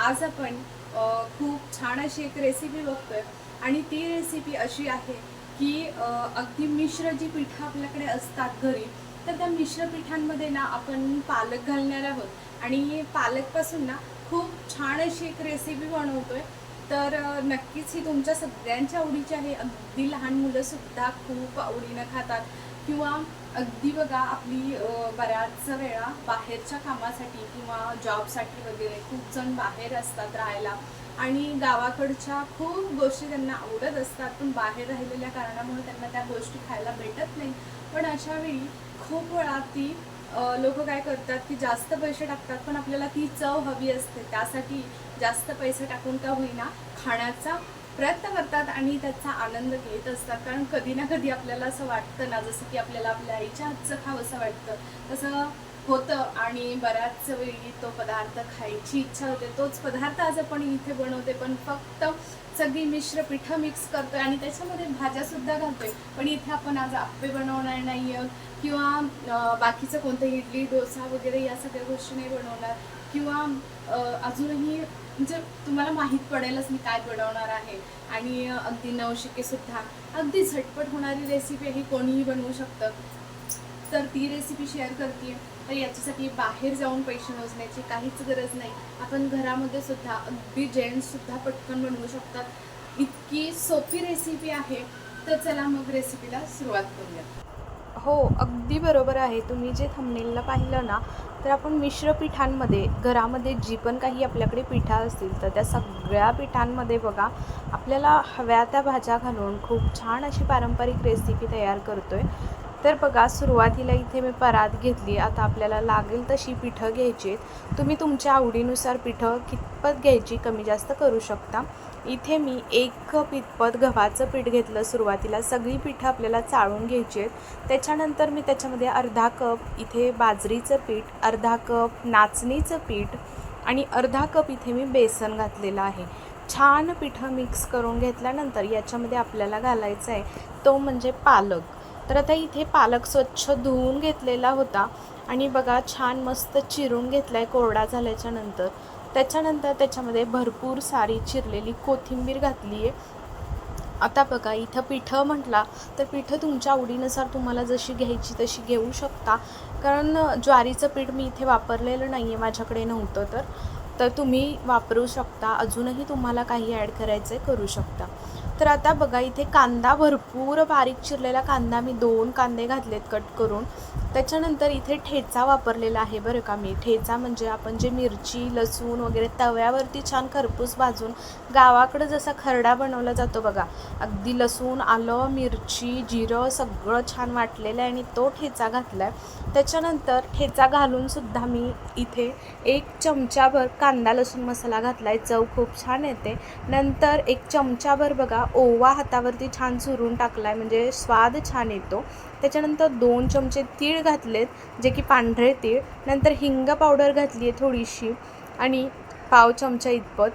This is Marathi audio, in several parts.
आज आपण खूप छान अशी एक रेसिपी बघतोय. आणि ती रेसिपी अशी आहे की अगदी मिश्र जी पिठं आपल्याकडे असतात घरी तर त्या मिश्र पिठांमध्ये ना आपण पालक घालणार आहोत. आणि पालकपासून ना खूप छान अशी एक रेसिपी बनवतोय. तर नक्कीच ही तुमच्या सगळ्यांच्या आवडीची आहे. अगदी लहान मुलंसुद्धा खूप आवडीनं खातात. किंवा अगदी बघा आपली बऱ्याच वेळा बाहेरच्या कामासाठी किंवा जॉबसाठी वगैरे खूप जण बाहेर असतात राहायला. आणि गावाकडच्या खूप गोष्टी त्यांना आवडत असतात पण बाहेर राहिलेल्या कारणामुळे त्यांना त्या गोष्टी खायला भेटत नाही. पण अशा वेळी खूप वेळा ती लोक काय करतात की जास्त पैसे टाकतात पण आपल्याला ती चव हवी असते. त्यासाठी जास्त पैसे टाकून का होईना खाण्याचा प्रयत्न करतात आणि त्याचा आनंद घेत असतात. कारण कधी ना कधी आपल्याला असं वाटतं ना जसं की आपल्याला आपल्या आईच्या हातचं खावं असं वाटतं. तसं होतं आणि बऱ्याच वेळी तो पदार्थ खायची इच्छा होते. तोच पदार्थ आज आपण इथे बनवते पण फक्त सगळी मिश्र पिठं मिक्स करतोय आणि त्याच्यामध्ये भाज्यासुद्धा घालतोय. पण इथे आपण आज आप्पे बनवणार नाही आहोत किंवा बाकीचं कोणतं इडली डोसा वगैरे या सगळ्या गोष्टी नाही बनवणार. किंवा अजूनही म्हणजे तुम्हाला माहीत पडेलच मी काय बनवणार आहे. आणि अगदी नवशिके सुद्धा. अगदी झटपट होणारी रेसिपी ही कोणीही बनवू शकतं. तर ती रेसिपी शेअर करते तर याच्यासाठी बाहेर जाऊन पैसे मोजण्याची काहीच गरज नाही. आपण घरामध्ये सुद्धा अगदी जेंट्ससुद्धा पटकन बनवू शकतात. इतकी सोपी रेसिपी आहे. तर चला मग रेसिपीला सुरुवात करूया. हो अगदी बरोबर आहे. तुम्ही जे थंबनेलला पाहिलं ना तर आपण मिश्र पिठांमध्ये घरामध्ये जी पण काही आपल्याकडे पिठा असतील तर त्या सगळ्या पिठांमध्ये बघा आपल्याला हव्या त्या भाज्या घालून खूप छान अशी पारंपरिक रेसिपी तयार करतो आहे तर बघा सुरुवातीला इथे मी परात घेतली. आता आपल्याला लागेल तशी पिठं घ्यायची आहेत. तुम्ही तुमच्या आवडीनुसार पिठं कितपत घ्यायची कमी जास्त करू शकता. इथे मी एक कप इतपत गव्हाचं पीठ घेतलं सुरुवातीला. सगळी पिठं आपल्याला चाळून घ्यायची आहेत. त्याच्यानंतर मी त्याच्यामध्ये अर्धा कप इथे बाजरीचं पीठ अर्धा कप नाचणीचं पीठ आणि अर्धा कप इथे मी बेसन घातलेलं आहे. छान पिठं मिक्स करून घेतल्यानंतर याच्यामध्ये आपल्याला घालायचं आहे तो म्हणजे पालक. तर आता इथे पालक स्वच्छ धुवून घेतलेला होता आणि बघा छान मस्त चिरून घेतला आहे कोरडा झाल्याच्यानंतर. त्याच्यानंतर त्याच्यामध्ये भरपूर सारी चिरलेली कोथिंबीर घातली आहे. आता बघा इथं पिठं म्हटला तर पिठं तुमच्या आवडीनुसार तुम्हाला जशी घ्यायची तशी घेऊ शकता. कारण ज्वारीचं पीठ मी इथे वापरलेलं नाही आहे माझ्याकडे नव्हतं तर. तर तुम्ही वापरू शकता. अजूनही तुम्हाला काही ॲड करायचं आहे करू शकता. तर आता बघा इथे कांदा भरपूर बारीक चिरलेला कांदा. मी दोन कांदे घातलेत कट करून. त्याच्यानंतर इथे ठेचा वापरलेला आहे बरं का मी. ठेचा म्हणजे आपण जे मिरची लसूण वगैरे तव्यावरती छान खरपूस भाजून गावाकडं जसा खरडा बनवला जातो बघा अगदी लसूण आलं मिरची जिरं सगळं छान वाटलेलं आहे आणि तो ठेचा घातला आहे त्याच्यानंतर ठेचा घालूनसुद्धा मी इथे एक चमचाभर कांदा लसूण मसाला घातला आहे चव खूप छान येते. नंतर एक चमचाभर बघा ओवा हातावरती छान चुरून टाकला आहे म्हणजे स्वाद छान येतो. त्याच्यानंतर दोन चमचे तीळ घातलेत जे की पांढरे तीळ. नंतर हिंग पावडर घातली आहे थोडीशी. आणि पाव चमचा इतपत.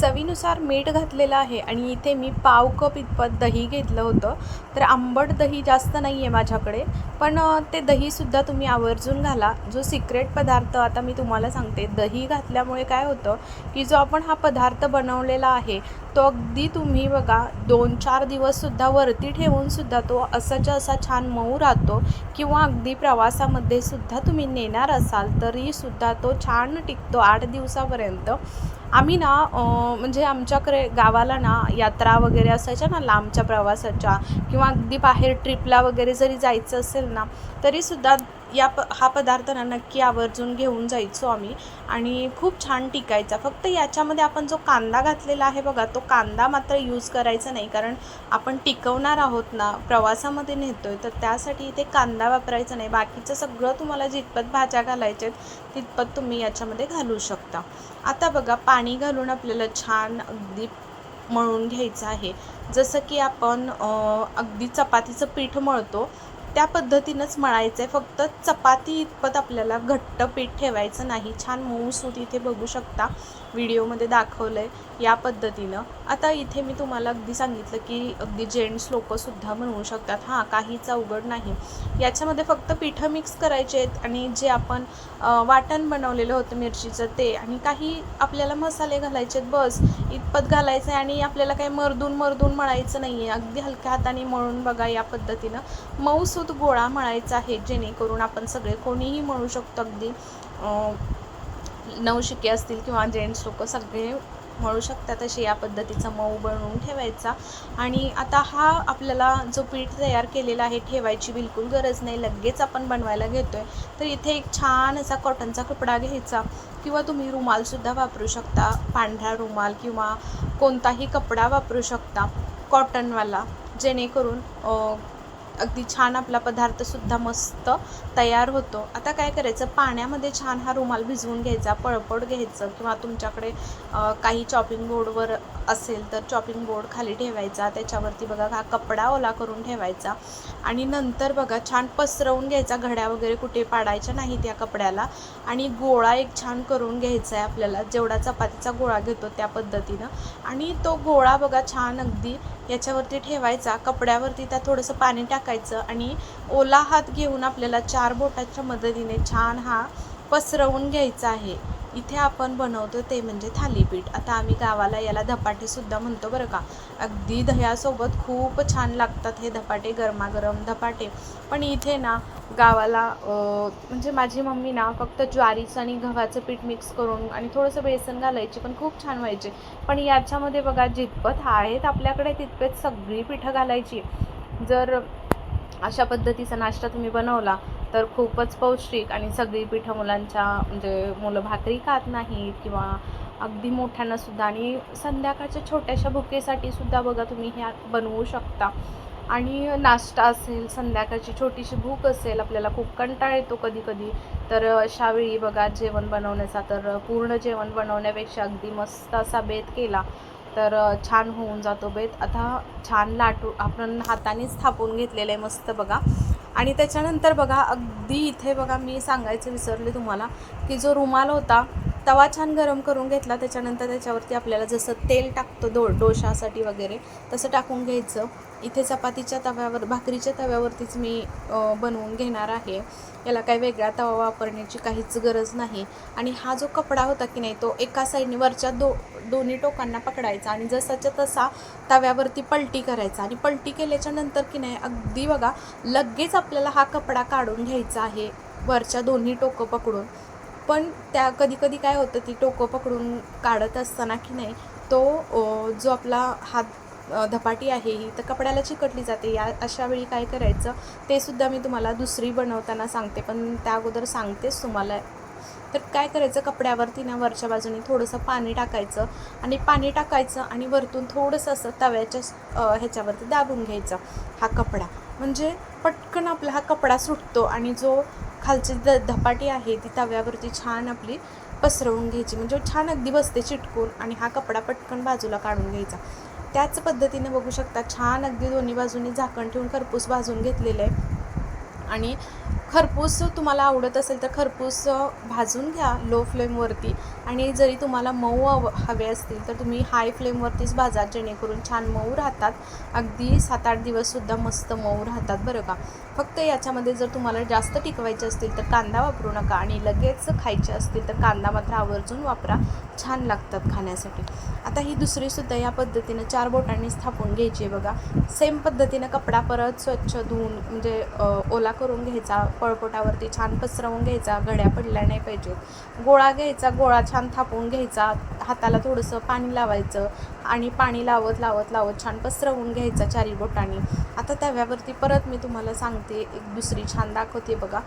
चवीनुसार मीठ घातलेलं आहे आणि इथे मी पाव कप इतपत दही घेतलं होतं. तर आंबट दही जास्त नाही आहे माझ्याकडे पण ते दहीसुद्धा तुम्ही आवर्जून घाला. जो सिक्रेट पदार्थ आता मी तुम्हाला सांगते दही घातल्यामुळे काय होतं की जो आपण हा पदार्थ बनवलेला आहे तो अगदी तुम्ही बघा दोन चार दिवससुद्धा वरती ठेवूनसुद्धा तो असाच्या असा छान मऊ राहतो किंवा अगदी प्रवासामध्ये सुद्धा तुम्ही नेणार असाल तरीसुद्धा तो छान टिकतो आठ दिवसापर्यंत. आम्ही ना म्हणजे आमच्याकडे गावाला ना यात्रा वगैरे असायच्या ना लांबच्या प्रवासाच्या किंवा अगदी बाहेर ट्रिपला वगैरे जरी जायचं असेल ना तरीसुद्धा या प हा पदार्थ ना नक्की आवर्जून घेऊन जायचो आम्ही. आणि खूप छान टिकायचा. फक्त याच्यामध्ये आपण जो कांदा घातलेला आहे बघा तो कांदा मात्र यूज करायचा नाही. कारण आपण टिकवणार आहोत ना प्रवासामध्ये नेतोय तर त्यासाठी इथे कांदा वापरायचा नाही. बाकीचं सगळं तुम्हाला जितपत भाज्या घालायच्या आहेत तितपत तुम्ही याच्यामध्ये घालू शकता. आता बघा पाणी घालून आपल्याला छान अगदी मळून घ्यायचं आहे. जसं की आपण अगदी चपातीचं पीठ मळतो त्या पद्धतीनंच मळायचं आहे फक्त चपाती इतपत आपल्याला घट्ट पीठ ठेवायचं नाही. छान मऊसूत इथे बघू शकता. व्हिडिओमध्ये दाखवलं आहे या पद्धतीनं. आता इथे मी तुम्हाला अगदी सांगितलं की अगदी जेंट्स लोकंसुद्धा बनवू शकतात हां काहीच अवघड नाही. याच्यामध्ये फक्त पिठं मिक्स करायचे आहेत आणि जे आपण वाटण बनवलेलं होतं मिरचीचं ते आणि काही आपल्याला मसाले घालायचे आहेत बस. इतपत घालायचं आहे आणि आपल्याला काही मर्दून मर्दून मळायचं नाही आहे अगदी हलक्या हाताने मळून बघा या पद्धतीनं. मऊसूत गोळा मळायचा आहे जेणेकरून आपण सगळे कोणीही म्हणू शकतो अगदी नवशिके असतील किंवा जेंट्स लोक सगळे म्हणू शकतात असे या पद्धतीचा मऊ बनवून ठेवायचा. आणि आता हा आपल्याला जो पीठ तयार केलेला आहे ठेवायची बिलकुल गरज नाही लगेच आपण बनवायला घेतो आहे तर इथे एक छान असा कॉटनचा कपडा घ्यायचा किंवा तुम्ही रुमालसुद्धा वापरू शकता पांढरा रुमाल किंवा कोणताही कपडा वापरू शकता कॉटनवाला जेणेकरून अगदी छान आपला पदार्थसुद्धा मस्त तयार होतो. आता काय करायचं? पाण्यामध्ये छान हा रुमाल भिजवून घ्यायचा पळपट घ्यायचं किंवा तुमच्याकडे काही चॉपिंग बोर्डवर असेल तर चॉपिंग बोर्ड खाली ठेवायचा. त्याच्यावरती बघा हा कपडा ओला करून ठेवायचा. आणि नंतर बघा छान पसरवून घ्यायचा. घड्या वगैरे कुठे पाडायच्या नाही त्या कपड्याला. आणि गोळा एक छान करून घ्यायचा आहे आपल्याला. जेवढा चपातीचा गोळा घेतो त्या पद्धतीनं. आणि तो गोळा बघा छान अगदी याच्यावरती ठेवायचा. कपड्यावरती त्या थोडंसं पाणी टाकायचं. आणि ओला हात घेऊन आपल्याला चार बोटाच्या मदतीने छान हा पसरवून घ्यायचा आहे. इथे आपण बनवतो ते म्हणजे थालीपीठ. आता आम्ही गावाला याला धपाटेसुद्धा म्हणतो बरं का. अगदी दह्यासोबत खूप छान लागतात हे धपाटे गरमागरम धपाटे. पण इथे ना गावाला म्हणजे माझी मम्मी ना फक्त ज्वारीचं आणि गव्हाचं पीठ मिक्स करून आणि थोडंसं बेसन घालायची पण खूप छान व्हायचे. पण याच्यामध्ये बघा जितपत आहेत आपल्याकडे तितपत सगळी पिठं घालायची. जर अशा पद्धतीचा नाश्ता तुम्ही बनवला तर खूपच पौष्टिक आणि सगळी पिठं मुलांच्या म्हणजे मुलं भाकरी खात नाहीत किंवा अगदी मोठ्यांना सुद्धा आणि संध्याकाळच्या छोट्याशा भुकेसाठी सुद्धा बघा तुम्ही ह्या बनवू शकता. आणि नाश्ता असेल संध्याकाळची छोटीशी भूक असेल आपल्याला खूप कंटाळा येतो कधी कधी तर अशा वेळी बघा जेवण बनवण्याचा तर पूर्ण जेवण बनवण्यापेक्षा अगदी मस्त असा बेत केला तर छान होऊन जातो बेत. आता छान लाटू आपण हातानेच थापून घेतलेलं आहे मस्त बघा. आणि त्याच्यानंतर बघा अगदी इथे बघा मी सांगायचं विसरले तुम्हाला की जो रुमाल होता तवा छान गरम करून घेतला त्याच्यानंतर त्याच्यावरती आपल्याला जसं तेल टाकतो दो डोशासाठी वगैरे तसं टाकून घ्यायचं. इथे चपातीच्या तव्यावर भाकरीच्या तव्यावरतीच मी बनवून घेणार आहे. याला काही वेगळा तवा वापरण्याची काहीच गरज नाही. आणि हा जो कपडा होता की नाही तो एका साईडने वरच्या दो दोन्ही टोकांना पकडायचा आणि जसाच्या तसा तव्यावरती पलटी करायचा. आणि पलटी केल्याच्यानंतर की नाही अगदी बघा लगेच आपल्याला हा कपडा काढून घ्यायचा आहे वरच्या दोन्ही टोकं पकडून. पण त्या कधी कधी काय होतं ती टोकं पकडून काढत असताना की नाही तो जो आपला हात धपाटी आहे ही तर कपड्याला चिकटली जाते. या अशा वेळी काय करायचं ते सुद्धा मी तुम्हाला दुसरी बनवताना सांगते पण त्या अगोदर सांगतेच तुम्हाला. तर काय करायचं कपड्यावरती ना वरच्या बाजूने थोडंसं पाणी टाकायचं आणि पाणी टाकायचं आणि वरतून थोडंसं असं तव्याच्या ह्याच्यावरती दाबून घ्यायचं हा कपडा. म्हणजे पटकन आपला हा कपडा सुटतो आणि जो खालची द धपाटी आहे ती तव्यावरती छान आपली पसरवून घ्यायची. म्हणजे छान अगदी बसते चिटकून आणि हा कपडा पटकन बाजूला काढून घ्यायचा. त्याच पद्धतीने बघू शकता छान अगदी दोन्ही बाजूनी झाकण ठेवून खरपूस भाजून घेतलेलं आहे. आणि खरपूस तुम्हाला आवडत असेल तर खरपूस भाजून घ्या लो फ्लेमवरती आणि जरी तुम्हाला मऊ हव हवे असतील तर तुम्ही हाय फ्लेमवरतीच भाजा जेणेकरून छान मऊ राहतात. अगदी सात आठ दिवससुद्धा मस्त मऊ राहतात बरं का. फक्त याच्यामध्ये जर तुम्हाला जास्त टिकवायचे असतील तर कांदा वापरू नका आणि लगेच खायचे असतील तर कांदा मात्र आवर्जून वापरा. छान लागतात खाण्यासाठी. आता ही दुसरीसुद्धा या पद्धतीनं चार बोटांनी स्थापून घ्यायची आहे बघा. सेम पद्धतीनं कपडा परत स्वच्छ धुवून म्हणजे ओला करून घ्यायचा पळपोटावरती छान पसरवून घ्यायचा गड्या पडल्या नाही पाहिजेत. गोळा घ्यायचा गोळा छान थापून घ्यायचा हाताला थोडंसं पाणी लावायचं आणि पाणी लावत लावत लावत छान पसरवून घ्यायचा चारी बोटांनी. आता तव्यावरती परत मी तुम्हाला सांगते एक दुसरी छान दाखवते बघा.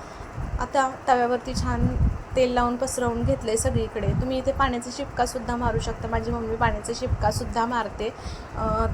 आता तव्यावरती छान तेल लावून पसरवून घेतलं आहे सगळीकडे. तुम्ही इथे पाण्याचा शिपकासुद्धा मारू शकता. माझी मम्मी पाण्याचा शिपकासुद्धा मारते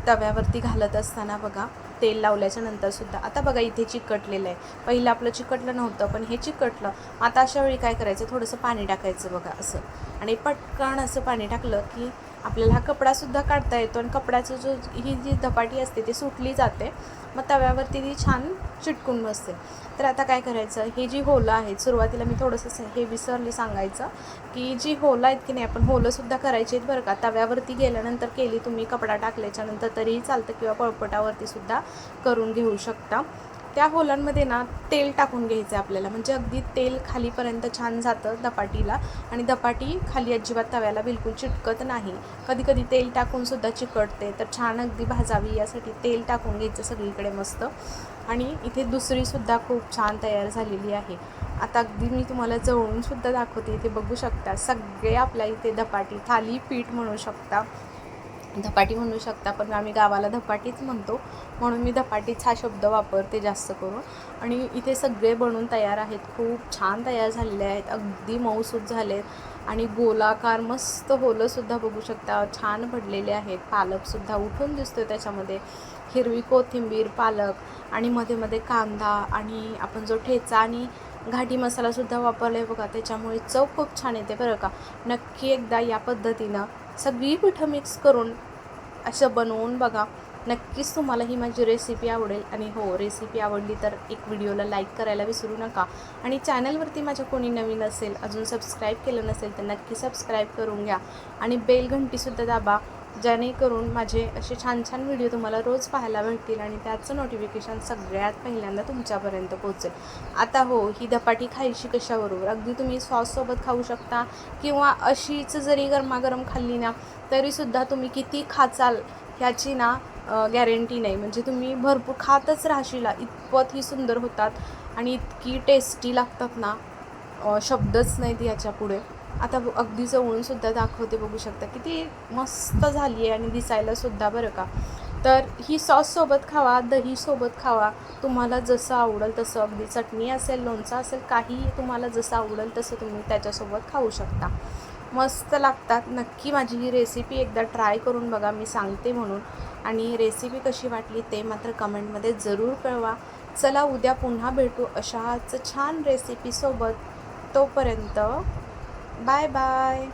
तव्यावरती घालत असताना बघा. तेल लावल्याच्या नंतरसुद्धा आता बघा इथे चिकटलेलं आहे. पहिलं आपलं चिकटलं नव्हतं पण हे चिकटलं. आता अशा वेळी काय करायचं? थोडंसं पाणी टाकायचं बघा असं. आणि पटकन असं पाणी टाकलं की आपल्याला हा कपडासुद्धा काढता येतो आणि कपड्याचं जो ही जी धपाटी असते ती सुटली जाते मग तव्यावरती ती छान चिटकून बसते. तर आता काय करायचं? हे जी होलं आहेत सुरुवातीला मी थोडंसं हे विसरली सांगायचं की जी होलं आहेत की नाही आपण होलंसुद्धा करायची आहेत बरं का. तव्यावरती गेल्यानंतर केली तुम्ही कपडा टाकल्याच्यानंतर तरीही चालतं किंवा पळपटावरतीसुद्धा करून घेऊ शकता. त्या होलांमध्ये ना तेल टाकून घ्यायचं आहे आपल्याला. म्हणजे अगदी तेल खालीपर्यंत छान जातं दपाटीला आणि दपाटी खाली अजिबात तव्याला बिलकुल चिटकत नाही. कधी कधी तेल टाकूनसुद्धा चिकटते. तर छान अगदी भाजावी यासाठी तेल टाकून घ्यायचं सगळीकडे मस्त. आणि इथे दुसरीसुद्धा खूप छान तयार झालेली आहे. आता अगदी मी तुम्हाला जवळूनसुद्धा दाखवते. इथे बघू शकता सगळे आपल्या इथे दपाटी थाली पीठ म्हणू शकता. धपाटी म्हणू शकता पण आम्ही गावाला धपाटीच म्हणतो. म्हणून मी धपाटीच हा शब्द वापरते जास्त करून. आणि इथे सगळे बनून तयार आहेत. खूप छान तयार झालेले आहेत. अगदी मऊसूद झाले आहेत आणि गोलाकार मस्त होलंसुद्धा बघू शकता. छान पडलेले आहेत. पालकसुद्धा उठून दिसतो त्याच्यामध्ये. हिरवी कोथिंबीर पालक आणि मध्ये मध्ये कांदा आणि आपण जो ठेचा आणि घाटी मसालासुद्धा वापरला आहे बघा. त्याच्यामुळे चव खूप छान येते बरं का. नक्की एकदा या पद्धतीनं सगळी पिठं मिक्स करून असं बनवून बघा. नक्कीच तुम्हाला ही माझी रेसिपी आवडेल. आणि हो रेसिपी आवडली तर एक व्हिडिओला लाईक करायला विसरू नका. आणि चॅनलवरती माझ्या कोणी नवीन असेल अजून सबस्क्राईब केलं नसेल तर नक्की सबस्क्राईब करून घ्या. आणि बेल घंटीसुद्धा दाबा. जेणेकरून माझे असे छान छान व्हिडिओ तुम्हाला रोज पाहायला भेटतील आणि त्याचं नोटिफिकेशन सगळ्यात पहिल्यांदा तुमच्यापर्यंत पोहोचेल. आता हो ही धपाटी खायची कशाबरोबर? अगदी तुम्ही सॉससोबत खाऊ शकता किंवा अशीच जरी गरमागरम खाल्ली ना तरीसुद्धा तुम्ही किती खाचाल ह्याची ना गॅरंटी नाही. म्हणजे तुम्ही भरपूर खातच राहशील. इतपत ही सुंदर होतात आणि इतकी टेस्टी लागतात ना शब्दच नाहीत याच्यापुढे आता ब- अगदी जवळूनसुद्धा दाखवते बघू शकता. किती मस्त झाली आहे आणि दिसायलासुद्धा बरं का. तर ही सॉससोबत खावा दहीसोबत खावा. तुम्हाला जसं आवडेल तसं अगदी चटणी असेल लोणचं असेल काही तुम्हाला जसं आवडेल तसं तुम्ही त्याच्यासोबत खाऊ शकता. मस्त लागतात. नक्की माझी ही रेसिपी एकदा ट्राय करून बघा मी सांगते म्हणून. आणि रेसिपी कशी वाटली ते मात्र कमेंटमध्ये जरूर कळवा. चला उद्या पुन्हा भेटू अशाच छान रेसिपीसोबत तोपर्यंत Bye bye.